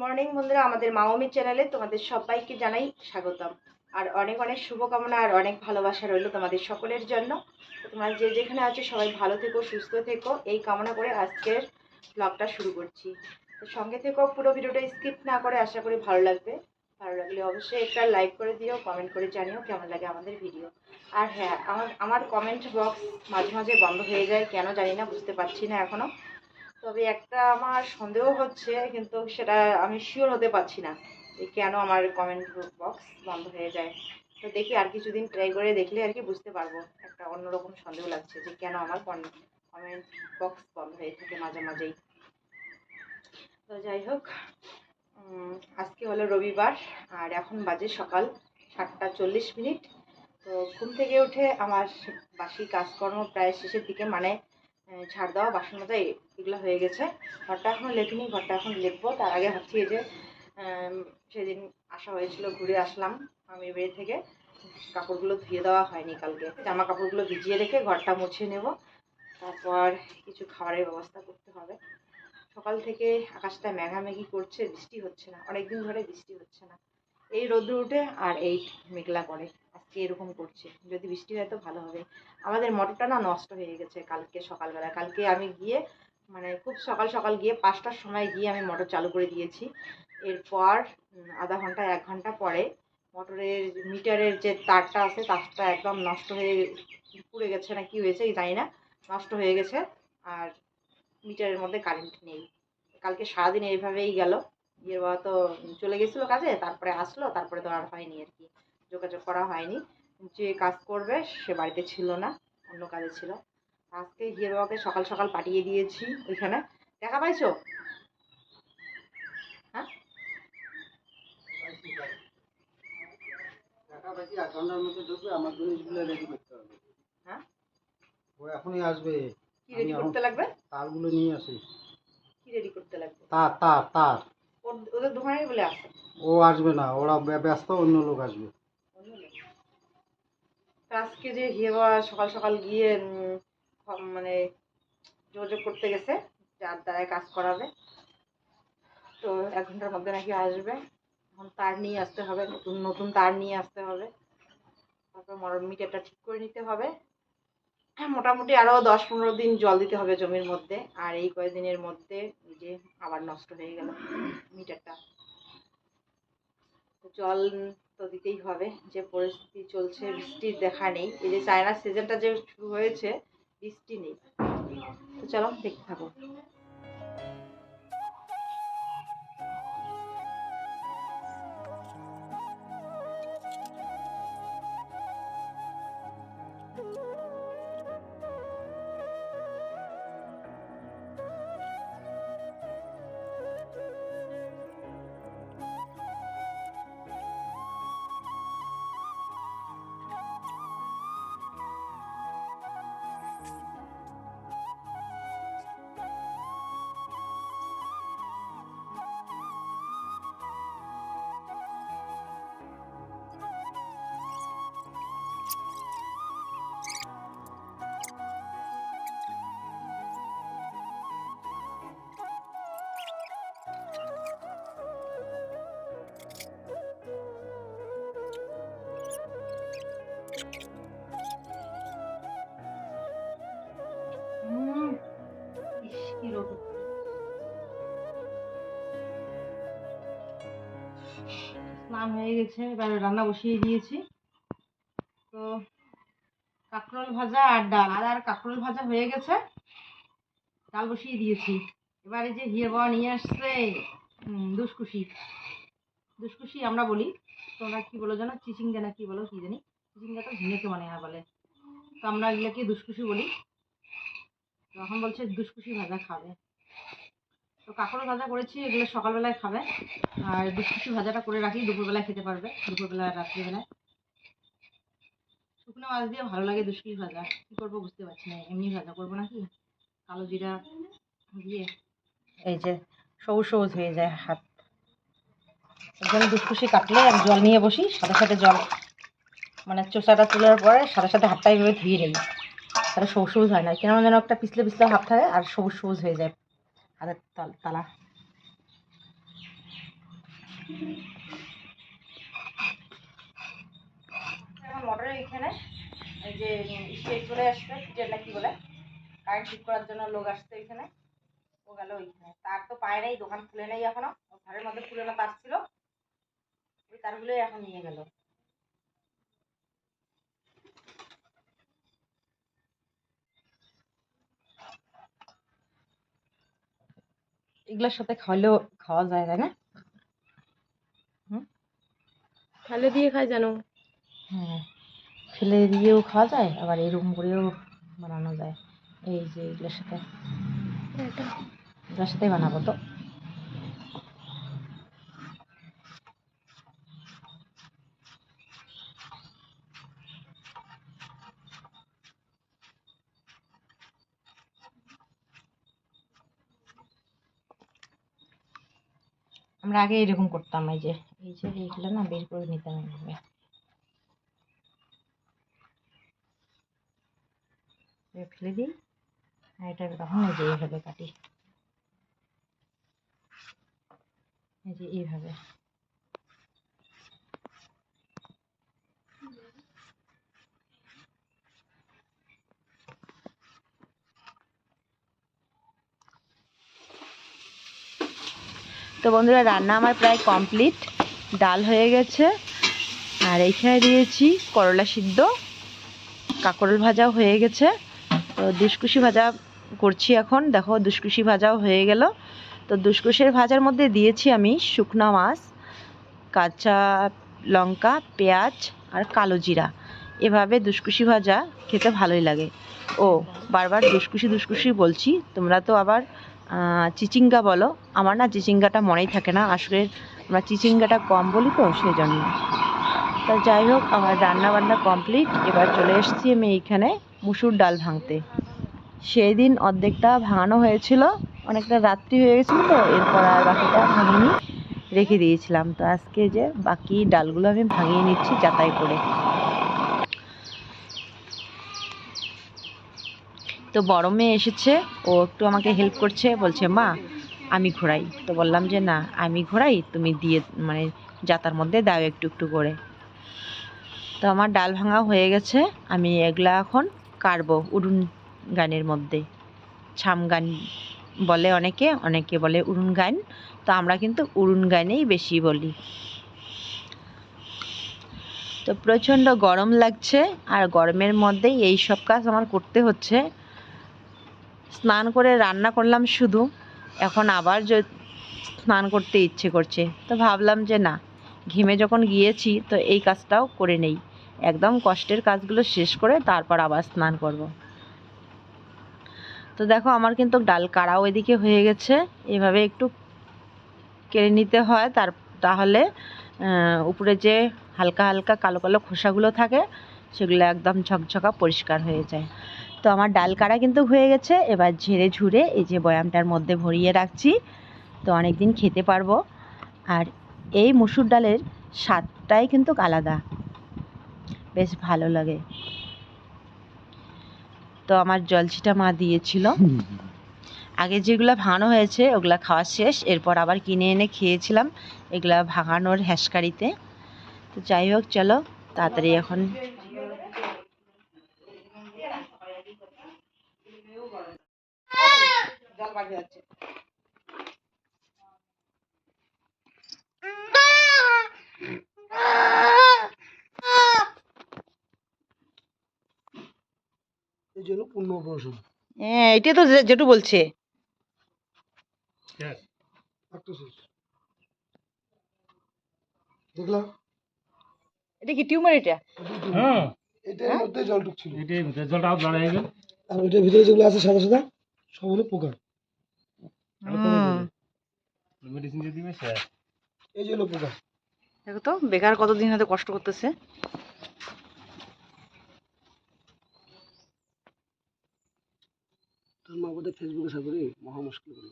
Morning বন্ধুরা, আমাদের মামমি চ্যানেলে তোমাদের সবাইকে জানাই স্বাগতম। আর অনেক অনেক শুভকামনা আর অনেক ভালোবাসা রইল তোমাদের সকলের জন্য। তোমরা যে যেখানে আছো সবাই ভালো থেকো, সুস্থ থেকো। এই কামনা করে আজকের ব্লগটা শুরু করছি। তো সঙ্গে থেকো, পুরো ভিডিওটা স্কিপ না করে আশা করি ভালো লাগবে। ভালো লাগলে অবশ্যই একটা লাইক করে দিও কমেন্ট করে জানিও কেমন লাগে আমাদের ভিডিও আর হ্যাঁ আমার আমার কমেন্ট বক্স মাঝে মাঝে বন্ধ হয়ে যায়, কেন জানি না, বুঝতে পারছি না এখনও তবে একটা আমার সন্দেহ হচ্ছে, কিন্তু সেটা আমি শিওর হতে পারছি না যে কেন আমার কমেন্ট বক্স বন্ধ হয়ে যায়। তো দেখি আর কিছুদিন ট্রাই করে দেখলে আর কি বুঝতে পারব। একটা অন্যরকম সন্দেহ লাগছে যে কেন আমার কমেন্ট বক্স বন্ধ হয়ে থাকে মাঝে মাঝেই তো যাই হোক আজকে হলো রবিবার, আর এখন বাজে সকাল সাতটা চল্লিশ মিনিট। তো ঘুম থেকে উঠে আমার বাসি কাজকর্ম প্রায় শেষের দিকে মানে ঝাড় দেওয়া, বাসন মাজা এগুলো হয়ে গেছে। ঘরটা এখন লেখিনি, ঘরটা এখন লিখব। তার আগে ভাবছি এই যে সেদিন আসা হয়েছিল, ঘুরে আসলাম আমি বাড়ি থেকে। কাপড়গুলো ধুয়ে দেওয়া হয়নি কালকে। জামা কাপড়গুলো ভিজিয়ে রেখে ঘরটা মুছে নেব। তারপর কিছু খাবারের ব্যবস্থা করতে হবে। সকাল থেকে আকাশটা মেঘামেঘি করছে, বৃষ্টি হচ্ছে না। অনেকদিন ধরে বৃষ্টি হচ্ছে না। এই রোদ্র উঠে আর এই মেঘলা করে। আজকে এরকম করছে। যদি বৃষ্টি হয় তো ভালো হবে। আমাদের মোটরটা না নষ্ট হয়ে গেছে কালকে সকালবেলা। কালকে আমি গিয়ে মানে খুব সকাল সকাল গিয়ে পাঁচটার সময় গিয়ে আমি মোটর চালু করে দিয়েছি। এরপর আধা ঘণ্টা, এক ঘণ্টা পরে মোটরের মিটারের যে তারটা আছে, তারটা একদম নষ্ট হয়ে পুড়ে গেছে না কি হয়েছে, জানি না। নষ্ট হয়ে গেছে। আর মিটারের মধ্যে কারেন্ট নেই। কালকে সারাদিন এইভাবেই গেল। ইয়ের বাবা তো চলে গেছিল কাজে তারপরে আসলো তারপরে তো আর হয়নি আর কি যোগাযোগ করা হয়নি। যে কাজ করবে সে বাড়িতে ছিল না অন্য কাজে ছিল। আজকে হিয়ের বাবাকে সকাল সকাল পাঠিয়ে দিয়েছি ওইখানে। দেখা পাইছো? হ্যাঁ? আমার জিনিসগুলো রেডি করতে হবে। হ্যাঁ? ও এখনই আসবে। কি রেডি করতে লাগবে? তারগুলো নিয়ে আসি। কি রেডি করতে লাগবে? তার তার তার। ওদের দোকানে বলে আসে। ও আসবে না ওরা ব্যস্ত অন্য লোক আসবে। আজকে যে হিয়ে সকাল সকাল গিয়ে মানে যোগাযোগ করতে গেছে যার দ্বারায় কাজ করাবে। তো এক ঘণ্টার মধ্যে নাকি আসবে। এখন তার নিয়ে আসতে হবে নতুন নতুন তার নিয়ে আসতে হবে। তারপর মর মিটারটা ঠিক করে নিতে হবে। হ্যাঁ মোটামুটি আরও দশ পনেরো দিন জল দিতে হবে জমির মধ্যে। আর এই কয়েকদিনের মধ্যে যে আবার নষ্ট হয়ে গেল মিটারটা। জল তো দিতেই হবে, যে পরিস্থিতি চলছে, বৃষ্টির দেখা নেই। এই যে চায়নার সিজনটা যে শুরু হয়েছে, বৃষ্টি নেই। তো চলো দেখতে থাকো। স্নান হয়ে গেছে, এবার রান্না বসিয়ে দিয়েছি। তো কাঁকরোল ভাজা আর ডাল, আর আর কাঁকরোল ভাজা হয়ে গেছে, ডাল বসিয়ে দিয়েছি। এবারে যে হিয়ে বাবা নিয়ে আসছে দুষ্কুশি দুষ্কুশি আমরা বলি, তোমরা কি বলো জানো, চিচিঙ্গা না কি বলো, কি জানি। চিচিঙ্গা তো ঝিঙেকে মনে হয় বলে। তো আমরা এগুলোকে দুষ্কুশি বলি। তো এখন বলছে দুষ্কুশি ভাজা খাবে। তো কাঁকড়ো ভাজা করেছি, এগুলো সকালবেলায় খাবে। আর দুষ্কুশি ভাজাটা করে রাখি, দুপুরবেলায় খেতে পারবে, দুপুরবেলা রাত্রিবেলায় শুকনো মাছ দিয়ে ভালো লাগে দুষ্কুশি ভাজা। কী করব বুঝতে পারছি না, এমনি ভাজা করব নাকি? কালো জিরা দিয়ে। এই যে, সবুজ সবুজ হয়ে যায় হাত। একদম দুষ্কুশি কাটলে আমি জল নিয়ে বসি, সাথে সাথে জল মানে চোষাটা তোলার পরে সাথে সাথে হাতটা এইভাবে ধুয়ে নিই। তাহলে সবুজ সবুজ হয় না কেমন যেন একটা পিছলে পিছলে হাত থাকে আর সবুজ সবুজ হয়ে যায়। তালা এখন মোটরের এখানে এই যে স্টেজ চলে ফিটের না কি বলে? কারেন্ট ঠিক করার জন্য লোক আসছে এখানে। ও গেল ওইখানে। তার তো পায় নাই, দোকান খুলে নেই এখনও। ঘরের মধ্যে খুলে না, তার ছিল। ওই তারগুলোই এখন নিয়ে গেল। এগুলোর সাথে খাওয়ালেও খাওয়া যায় তাই না? ফেলে দিয়ে খায় জানো হ্যাঁ ফেলে দিয়েও খাওয়া যায় আবার এরকম করেও বানানো যায়। এই যে এগুলোর সাথে। এগুলোর সাথে বানাবো তো। আমরা আগে এরকম করতাম, এই যে এই যে এইগুলো না বের করে নিতাম এইভাবে ফেলে দিই, আর এটা তখন এই যে এইভাবে কাটি। এই যে এইভাবে। তো বন্ধুরা, রান্না আমার প্রায় কমপ্লিট। ডাল হয়ে গেছে। আর এইখানে দিয়েছি করলা সিদ্ধ। কাকরোল ভাজাও হয়ে গেছে। তো দুসকুশি ভাজা করছি এখন। দেখো দুসকুশি ভাজাও হয়ে গেল। তো দুসকুশির ভাজার মধ্যে দিয়েছি আমি শুকনা মাছ, কাঁচা লঙ্কা, পেঁয়াজ আর কালো জিরা। এভাবে দুসকুশি ভাজা খেতে ভালোই লাগে। ও, বারবার দুসকুশি দুসকুশি বলছি। তোমরা তো আবার চিচিঙ্গা বলো। আমার না চিচিঙ্গাটা মনেই থাকে না। আসলে আমরা চিচিঙ্গাটা কম বলি তো সেই জন্য তা যাই হোক, আমার রান্না বান্না কমপ্লিট এবার চলে এসেছি আমি এইখানে মুসুর ডাল ভাঙতে। সেই দিন অর্ধেকটা ভাঙানো হয়েছিল। অনেকটা রাত্রি হয়ে গেছিল তো, এরপর আর বাকিটা ভাঙিনি। রেখে দিয়েছিলাম। তো আজকে যে বাকি ডালগুলো আমি ভাঙিয়ে নিচ্ছি যাতাই করে। তো বড় মেয়ে এসেছে, ও একটু আমাকে হেল্প করছে, বলছে, মা, আমি ঘোরাই। তো বললাম যে, না, আমি ঘোরাই, তুমি দিয়ে মানে যাতার মধ্যে দাও একটু একটু করে। তো আমার ডাল ভাঙা হয়ে গেছে, আমি এগুলা এখন কাটবো উড়ুন গানের মধ্যে। ছাম গান বলে অনেকে অনেকে বলে উড়ুন গান, তো আমরা কিন্তু উড়ুন গানেই বেশি বলি। তো প্রচণ্ড গরম লাগছে, আর গরমের মধ্যেই এই সব কাজ আমার করতে হচ্ছে। স্নান করে রান্না করলাম শুধু। এখন আবার স্নান করতে ইচ্ছে করছে। তো ভাবলাম যে না, ঘেমে যখন গিয়েছি তো এই কাজটাও করে নেই। একদম কষ্টের কাজগুলো শেষ করে তারপর আবার স্নান করব। তো দেখো আমার কিন্তু ডাল কাড়াও এদিকে হয়ে গেছে। এভাবে একটু কেড়ে নিতে হয়। তার, তাহলে উপরে যে হালকা হালকা কালো কালো খোসাগুলো থাকে, সেগুলো একদম ঝকঝকা পরিষ্কার হয়ে যায়। তো আমার ডাল কাড়া কিন্তু হয়ে গেছে। এবার ঝেড়ে ঝুড়ে এই যে বয়ামটার মধ্যে ভরিয়ে রাখছি। তো অনেক দিন খেতে পারব। আর এই মুসুর ডালের স্বাদটাই কিন্তু আলাদা। বেশ ভালো লাগে। তো আমার জলছিটা মা দিয়েছিল। আগে যেগুলো ভাঙানো হয়েছে, ওগুলা খাওয়া শেষ। এরপর আবার কিনে এনে খেয়েছিলাম। এগুলা ভাঙানোর হ্যাঁসকারিতে তো যাই হোক, চলো, তাড়াতাড়ি এখন এই জন্য পূর্ণ প্রশন হ্যাঁ এটা তো যেটু বলছে। দেখলাম। এটা কি টিউমার এটা? হ্যাঁ। এটার মধ্যে জল ঢুকছিল। এটাই ভিতরে জলটা জল গেল। আর ভিতরে যেগুলো আছে সাদা সাদা সব হলো পোকা। মেডিসিন দিয়ে দিবে শেষ এই যে পোকা দেখো তো বেকার কতদিন হয়তো কষ্ট করতেছে। তোর মা বোধহয় ফেসবুকে মহা মুশকিল করল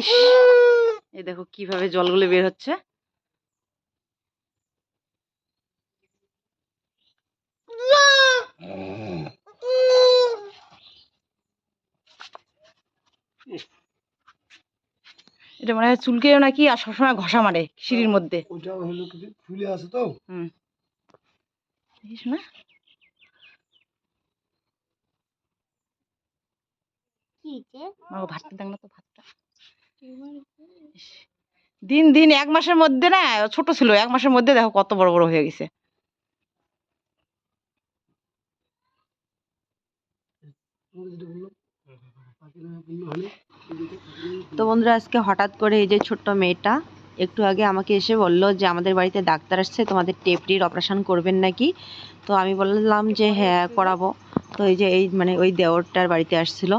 ইস এই দেখো কীভাবে জলগুলো বের হচ্ছে। এটা মনে হয় চুলকেও নাকি আর সবসময় ঘষা মারে সিঁড়ির মধ্যে। ওটা হলো কিছু ফুলে আছে তো। হুম। দেখিস না? মা ও ভাতটা দেখ না তো ভাতটা। দিন দিন এক মাসের মধ্যে না ছোট ছিল এক মাসের মধ্যে দেখো কত বড় বড় হয়ে গেছে। যেটা তো বন্ধুরা, আজকে হঠাৎ করে এই যে ছোট্ট মেয়েটা একটু আগে আমাকে এসে বলল যে, আমাদের বাড়িতে ডাক্তার আসছে, তোমাদের টেপটির অপারেশন করবেন নাকি? তো আমি বললাম যে হ্যাঁ করাবো। তো এই যে এই মানে ওই দেওরটার বাড়িতে আসছিল।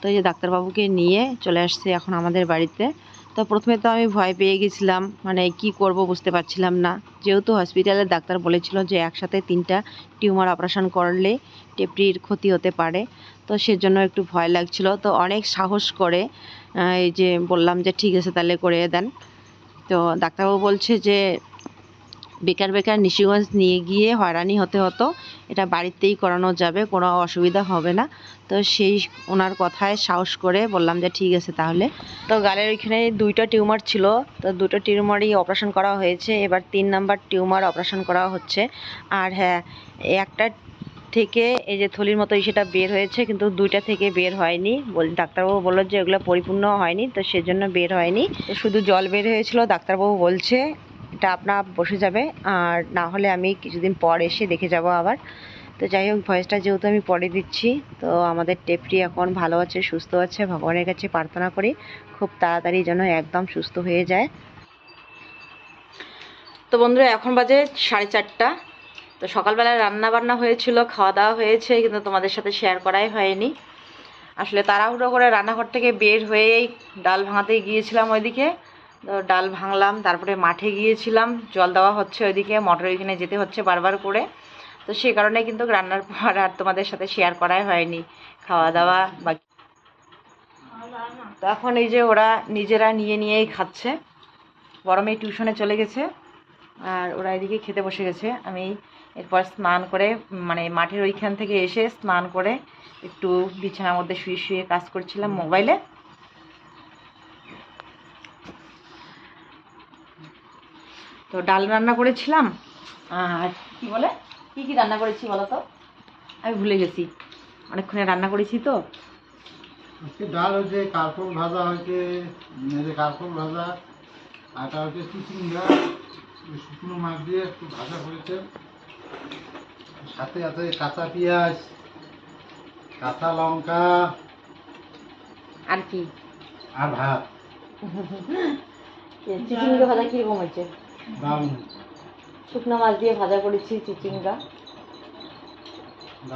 তো এই যে ডাক্তারবাবুকে নিয়ে চলে আসছে এখন আমাদের বাড়িতে। তো প্রথমে তো আমি ভয় পেয়ে গেছিলাম মানে কি করব বুঝতে পারছিলাম না। যেহেতু হসপিটালের ডাক্তার বলেছিল যে একসাথে তিনটা টিউমার অপারেশন করলে টেপটির ক্ষতি হতে পারে, তো সেজন্য একটু ভয় লাগছিল। তো অনেক সাহস করে এই যে বললাম যে ঠিক আছে তাহলে করে দেন। তো ডাক্তারবাবু বলছে যে বেকার বেকার নিশিগঞ্জ নিয়ে গিয়ে হয়রানি হতে হতো। এটা বাড়িতেই করানো যাবে, কোনো অসুবিধা হবে না। তো সেই ওনার কথায় সাহস করে বললাম যে, ঠিক আছে তাহলে। তো গালের ওইখানে দুইটা টিউমার ছিল, তো দুটো টিউমারই অপারেশন করা হয়েছে। এবার তিন নাম্বার টিউমার অপারেশন করা হচ্ছে। আর হ্যাঁ একটা থেকে এই যে থলির মতো সেটা বের হয়েছে, কিন্তু দুইটা থেকে বের হয়নি। বল, ডাক্তারবাবু বলল যে, এগুলো পরিপূর্ণ হয়নি। তো সেজন্য বের হয়নি। শুধু জল বের হয়েছিল, ডাক্তারবাবু বলছে এটা আপনার বসে যাবে। আর না হলে আমি কিছুদিন পর এসে দেখে যাব আবার। তো যাই হোক, ভয়েসটা যেহেতু আমি পরে দিচ্ছি, তো আমাদের টেপটি এখন ভালো আছে, সুস্থ আছে, ভগবানের কাছে প্রার্থনা করি, খুব তাড়াতাড়ি যেন একদম সুস্থ হয়ে যায়। তো বন্ধুরা, এখন বাজে সাড়ে চারটা। তো সকালবেলায় রান্না বান্না হয়েছিল খাওয়া দাওয়া হয়েছে, কিন্তু তোমাদের সাথে শেয়ার করাই হয়নি। আসলে তাড়াহুড়ো করে রান্নাঘর থেকে বের হয়েই ডাল ভাঙাতে গিয়েছিলাম ওইদিকে। ডাল ভাঙলাম, তারপরে মাঠে গিয়েছিলাম, জল দেওয়া হচ্ছে ওইদিকে, মোটর ওইখানে যেতে হচ্ছে বারবার করে। তো সেই কারণে কিন্তু রান্নার পর আর তোমাদের সাথে শেয়ার করাই হয়নি, খাওয়া দাওয়া বা তো এখন এই যে ওরা নিজেরা নিয়ে নিয়েই খাচ্ছে। মেয়ে টিউশনে চলে গেছে, আর ওরা এদিকে খেতে বসে গেছে। আমি এরপর স্নান করে মানে মাঠের ওইখান থেকে এসে স্নান করে একটু বিছানার মধ্যে শুয়ে শুয়ে কাজ করছিলাম মোবাইলে। তো ডাল রান্না করেছিলাম। আর কি বলে? কি কি রান্না করেছি বলো তো? আমি ভুলে গেছি। অনেকক্ষণে রান্না করেছি তো। আজকে ডাল হয়েছে কার্পল ভাজা হয়েছে এই যে ভাজা আটা হচ্ছে চিচিঙ্গা শুকনো মাছ দিয়ে একটু ভাজা করেছে। সাথে আছে কাঁচা পেঁয়াজ কাঁচা লঙ্কা আর কি? আর ভাত। চিচিঙ্গা ভাজা কীরকম হয়েছে? শুকনো মাছ দিয়ে ভাজা করেছি দারুণ।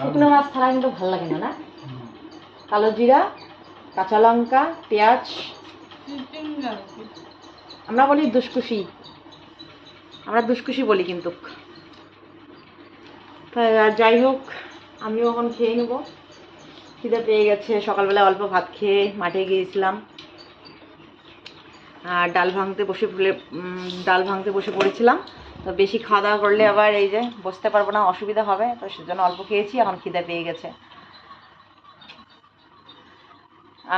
শুকনো মাছ ছাড়া কিন্তু ভালো লাগে না না? কালো জিরা কাঁচা লঙ্কা পেঁয়াজ। আমরা বলি দুষ্কুশি আমরা দুষ্কুশি বলি কিন্তু। যাই হোক আমিও এখন খেয়ে নেব। খিদে পেয়ে গেছে সকালবেলা অল্প ভাত খেয়ে মাঠে গিয়েছিলাম। ডাল ভাঙতে বসে ডাল ভাঙতে বসে পড়েছিলাম। তো বেশি খাওয়া দাওয়া করলে আবার এই যে বসতে পারব না, অসুবিধা হবে। তো সেজন্য অল্প খেয়েছি, এখন খিদে পেয়ে গেছে।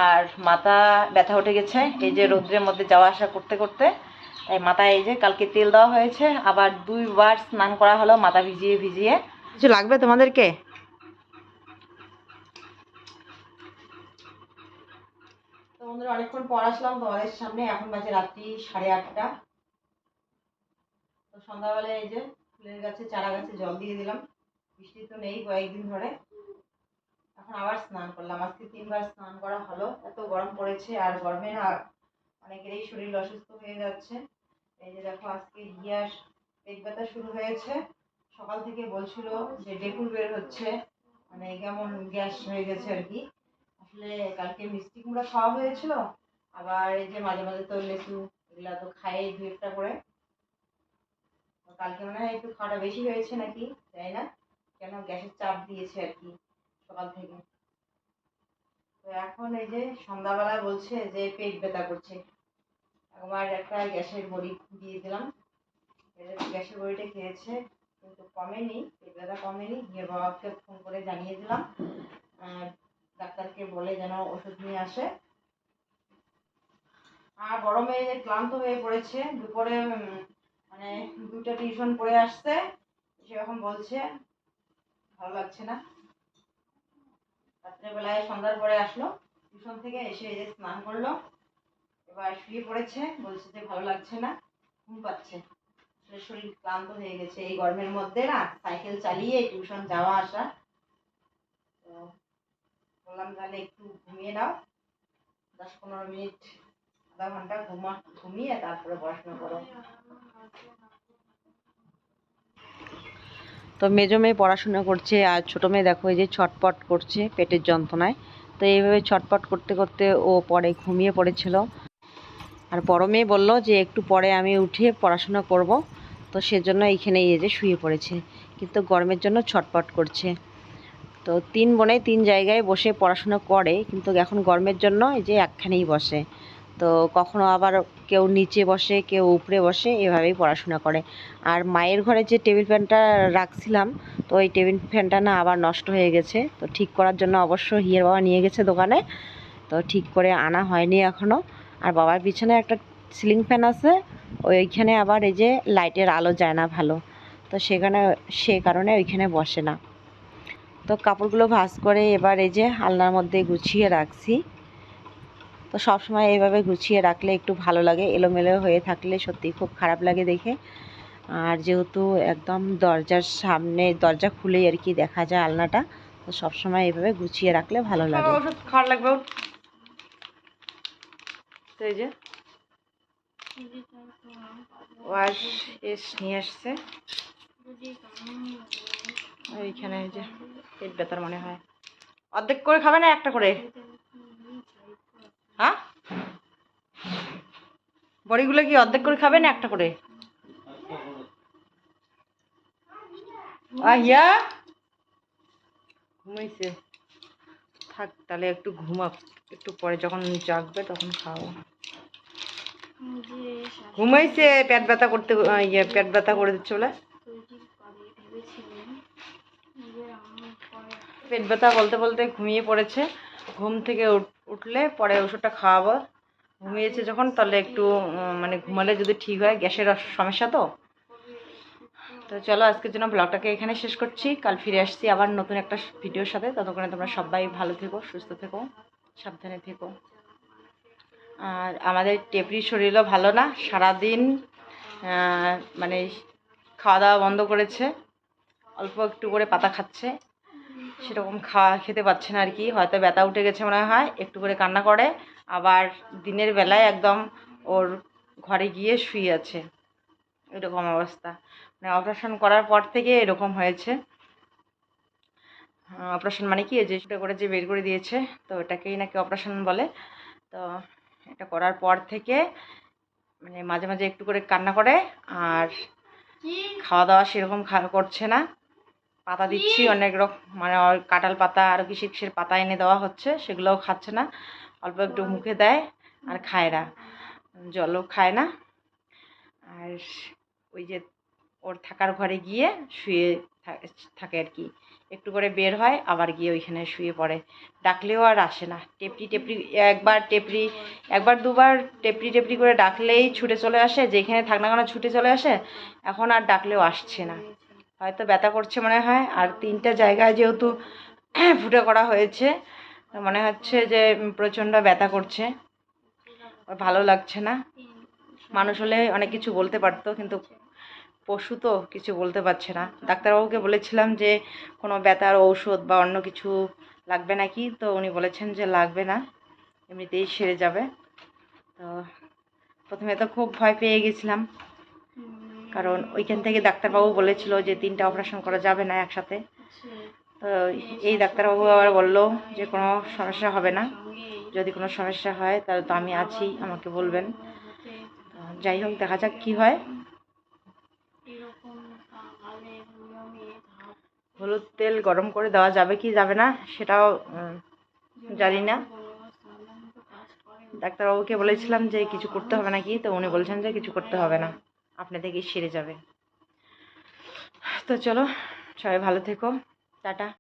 আর মাথা ব্যথা উঠে গেছে, এই যে রৌদ্রের মধ্যে যাওয়া আসা করতে করতে। তাই মাথায় এই যে কালকে তেল দেওয়া হয়েছে, আবার দুইবার স্নান করা হলো, মাথা ভিজিয়ে ভিজিয়ে। কিছু লাগবে তোমাদেরকে? বন্ধুরা অনেকক্ষণ পর আসলাম তোমাদের সামনে এখন বাজে রাত্রি সাড়ে আটটা। তো সন্ধ্যাবেলায় এই যে ফুলের গাছে, চারা গাছে জল দিয়ে দিলাম। বৃষ্টি তো নেই কয়েকদিন ধরে। এখন আবার স্নান করলাম। আজকে তিনবার স্নান করা হলো। এত গরম পড়েছে আর গরমে না অনেকেরই শরীর অসুস্থ হয়ে যাচ্ছে। এই যে দেখো, আজকে হিয়ার পেট ব্যথা শুরু হয়েছে। সকাল থেকে বলছিল যে ডেকুর বের হচ্ছে। মানে কেমন গ্যাস হয়ে গেছে আর কি। আসলে কালকে মিষ্টি কুমড়া খাওয়া হয়েছিল। আবার এই যে মাঝে মাঝে তো লেচু এগুলা তো খাই দু একটা করে কালকে মনে হয় একটু খাওয়াটা বেশি হয়েছে নাকি জানি না? কেন? গ্যাসের চাপ দিয়েছে আর কি সকাল থেকে। তো এখন এই যে সন্ধ্যাবেলা বলছে যে পেট ব্যথা করছে। একবার একটা গ্যাসের বড়ি দিয়ে দিলাম। গ্যাসের বড়িটা খেয়েছে, কিন্তু কমেনি, পেট ব্যথা কমেনি। গিয়ে বাবাকে ফোন করে জানিয়ে দিলাম। আর ডাক্তারকে বলে যেন ওষুধ নিয়ে আসে। আর গরমে ক্লান্ত হয়ে পড়েছে, দুপুরে মানে দুটো টিউশন পড়ে আসছে সেরকম বলছে, ভালো লাগছে না। রাত্রেবেলায় সন্ধ্যার পরে আসলো, টিউশন থেকে এসে যে স্নান করল, এবার শুয়ে পড়েছে, বলছে যে ভালো লাগছে না, ঘুম পাচ্ছে। শরীর ক্লান্ত হয়ে গেছে এই গরমের মধ্যে না, সাইকেল চালিয়ে টিউশন যাওয়া আসা। বললাম, তাহলে একটু ঘুমিয়ে নাও। দশ পনেরো মিনিট, আধা ঘণ্টা ঘুমা, ঘুমিয়ে তারপরে পড়াশোনা করো। তো মেজো মেয়ে পড়াশোনা করছে, আর ছোটো মেয়ে দেখো এই যে ছটপট করছে পেটের যন্ত্রণায়। তো এইভাবে ছটপট করতে করতে ও পরে ঘুমিয়ে পড়েছিল। আর বড় মেয়ে বলল যে, একটু পরে আমি উঠে পড়াশোনা করব। তো সেজন্য এইখানে এই যে শুয়ে পড়েছে। কিন্তু গরমের জন্য ছটপট করছে। তো তিন বোনে তিন জায়গায় বসে পড়াশোনা করে, কিন্তু এখন গরমের জন্য এই যে একখানেই বসে। তো কখনো আবার কেউ নিচে বসে, কেউ উপরে বসে, এভাবেই পড়াশোনা করে। আর মায়ের ঘরে যে টেবিল ফ্যানটা রাখছিলাম, তো ওই টেবিল ফ্যানটা না আবার নষ্ট হয়ে গেছে। তো ঠিক করার জন্য অবশ্য হিয়ের বাবা নিয়ে গেছে দোকানে। তো ঠিক করে আনা হয়নি এখনও আর বাবার পিছনে একটা সিলিং ফ্যান আছে, ওইখানে আবার এই যে লাইটের আলো যায় না ভালো। তো সেখানে, সে কারণে ওইখানে বসে না। তো কাপড়গুলো ভাঁজ করে এবার এই যে আলনার মধ্যে গুছিয়ে রাখছি। তো সবসময় এইভাবে গুছিয়ে রাখলে একটু ভালো লাগে এলোমেলো হয়ে থাকলে সত্যি খুব খারাপ লাগে দেখে। আর যেহেতু একদম দরজার সামনে দরজা খুলেই আর কি দেখা যায় আলনাটা তো সবসময় এইভাবে গুছিয়ে রাখলে ভালো লাগে। ওষুধ খাওয়ার লাগবে তো এই যে। ওয়াশ এস নিয়ে আসছে। ওইখানে এই যে পেট ব্যথার মনে হয়। অর্ধেক করে খাবে না একটা করে? হ্যাঁ? বড়িগুলো কি অর্ধেক করে খাবে না একটা করে? ঘুমাইছে। থাক, তাহলে একটু ঘুমাক। একটু পরে যখন জাগবে তখন খাও। ঘুমাইছে, পেট ব্যথা করতে ইয়ে পেট ব্যথা করে দিচ্ছে বলে। পেট ব্যথা বলতে বলতে ঘুমিয়ে পড়েছে। ঘুম থেকে উঠ- উঠলে পরে ওষুধটা খাওয়াবো। ঘুমিয়েছে যখন, তাহলে একটু মানে ঘুমালে যদি ঠিক হয়, গ্যাসের সমস্যা তো? তো চলো, আজকের জন্য ব্লগটাকে এখানে শেষ করছি। কাল ফিরে আসছি আবার নতুন একটা ভিডিওর সাথে। ততক্ষণে তোমরা সবাই ভালো থেকো, সুস্থ থেকো, সাবধানে থেকো। আর আমাদের টেপরির শরীরও ভালো না। সারাদিন মানে খাওয়া দাওয়া বন্ধ করেছে। অল্প একটু করে পাতা খাচ্ছে। সেরকম খাওয়া খেতে পাচ্ছে না আর কি। হয়তো ব্যথা উঠে গেছে মনে হয় একটু করে কান্না করে। আবার দিনের বেলায় একদম ওর ঘরে গিয়ে শুয়ে আছে। এরকম অবস্থা। মানে অপারেশন করার পর থেকে এরকম হয়েছে। অপারেশন মানে কি? যে সেটা করে যে বের করে দিয়েছে তো এটাকেই নাকি অপারেশন বলে। তো এটা করার পর থেকে মানে মাঝে মাঝে একটু করে কান্না করে আর খাওয়া দাওয়া সেরকম খা- করছে না। পাতা দিচ্ছি অনেক রকম মানে কাঁঠাল পাতা আর কিসের কিসের পাতা এনে দেওয়া হচ্ছে সেগুলোও খাচ্ছে না। অল্প একটু মুখে দেয় আর খায় না। জলও খায় না। আর ওই যে ওর থাকার ঘরে গিয়ে শুয়ে থাকে আর কি। একটু করে বের হয় আবার গিয়ে ওইখানে শুয়ে পড়ে। ডাকলেও আর আসে না। টেপরি টেপরি একবার টেপরি একবার দুবার টেপরি টেপরি করে ডাকলেই ছুটে চলে আসে। যেখানে থাক না কেন ছুটে চলে আসে এখন আর ডাকলেও আসছে না। হয়তো ব্যথা করছে মনে হয়। আর তিনটা জায়গায় যেহেতু ফুটে করা হয়েছে মনে হচ্ছে যে প্রচণ্ড ব্যথা করছে। ভালো লাগছে না। মানুষ হলে অনেক কিছু বলতে পারতো, কিন্তু পশু তো কিছু বলতে পারছে না। ডাক্তারবাবুকে বলেছিলাম যে, কোনো ব্যথার ঔষধ বা অন্য কিছু লাগবে নাকি? তো উনি বলেছেন যে, লাগবে না। এমনিতেই সেরে যাবে। তো প্রথমে তো খুব ভয় পেয়ে গেছিলাম। কারণ ওইখান থেকে ডাক্তারবাবু বলেছিল যে তিনটা অপারেশন করা যাবে না একসাথে। তো এই ডাক্তারবাবু আবার বলল যে কোনো সমস্যা হবে না। যদি কোনো সমস্যা হয়, তাহলে তো আমি আছি, আমাকে বলবেন। যাই হোক, দেখা যাক কী হয়। হলুদ তেল গরম করে দেওয়া যাবে কি যাবে না, সেটাও জানি না। ডাক্তারবাবুকে বলেছিলাম যে কিছু করতে হবে নাকি, তো উনি বলছেন যে কিছু করতে হবে না। আপনি থেকেই সেরে যাবে। তো চলো সবাই ভালো থেকো। টাটা।